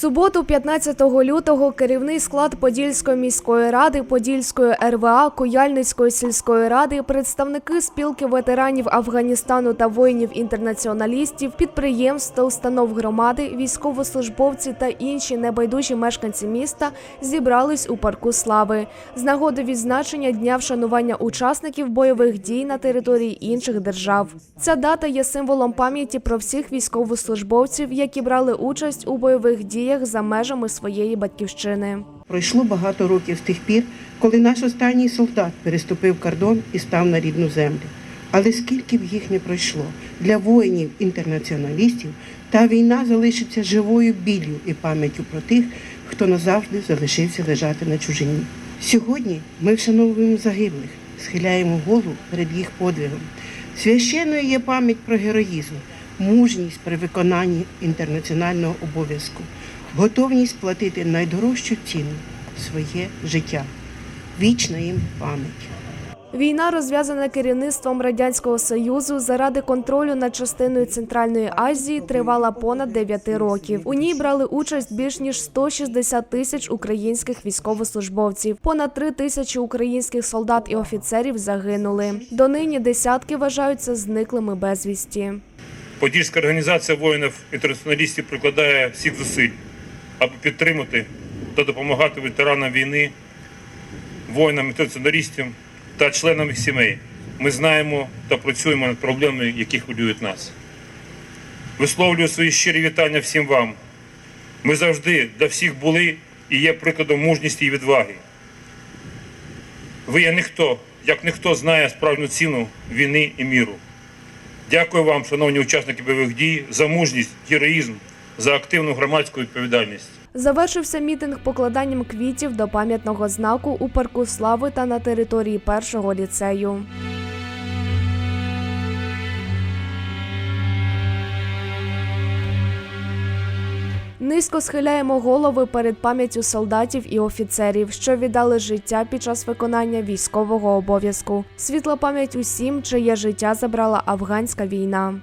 суботу, 15 лютого, керівний склад Подільської міської ради, Подільської РВА, Куяльницької сільської ради, представники спілки ветеранів Афганістану та воїнів-інтернаціоналістів, підприємств та установ громади, військовослужбовці та інші небайдужі мешканці міста зібрались у парку слави з нагоди відзначення дня вшанування учасників бойових дій на території інших держав. Ця дата є символом пам'яті про всіх військовослужбовців, які брали участь у бойових діях за межами своєї батьківщини. Пройшло багато років з тих пір, коли наш останній солдат переступив кордон і став на рідну землю. Але скільки б їх не пройшло для воїнів-інтернаціоналістів, та війна залишиться живою біллю і пам'яттю про тих, хто назавжди залишився лежати на чужині. Сьогодні ми вшановуємо загиблих, схиляємо голову перед їх подвигом. Священною є пам'ять про героїзм, мужність при виконанні інтернаціонального обов'язку, готовність платити найдорожчу ціну своє життя. Вічна їм пам'ять. Війна, розв'язана керівництвом радянського союзу заради контролю над частиною Центральної Азії, тривала понад 9 років. У ній брали участь більш ніж 160 тисяч українських військовослужбовців. Понад 3 тисячі українських солдат і офіцерів загинули. Донині десятки вважаються зниклими безвісті. Подільська організація воїнів-інтернаціоналістів прикладає всіх зусиль, аби підтримати та допомагати ветеранам війни, воїнам-інтернаціоналістам та членам їх сімей. Ми знаємо та працюємо над проблемами, які хвилюють нас. Висловлюю свої щирі вітання всім вам. Ми завжди для всіх були і є прикладом мужності і відваги. Ви є ніхто, як ніхто знає справжню ціну війни і міру. Дякую вам, шановні учасники бойових дій, за мужність, героїзм, за активну громадську відповідальність. Завершився мітинг покладанням квітів до пам'ятного знаку у парку слави та на території першого ліцею. Низько схиляємо голови перед пам'яттю солдатів і офіцерів, що віддали життя під час виконання військового обов'язку. Світла пам'ять усім, чиє життя забрала афганська війна.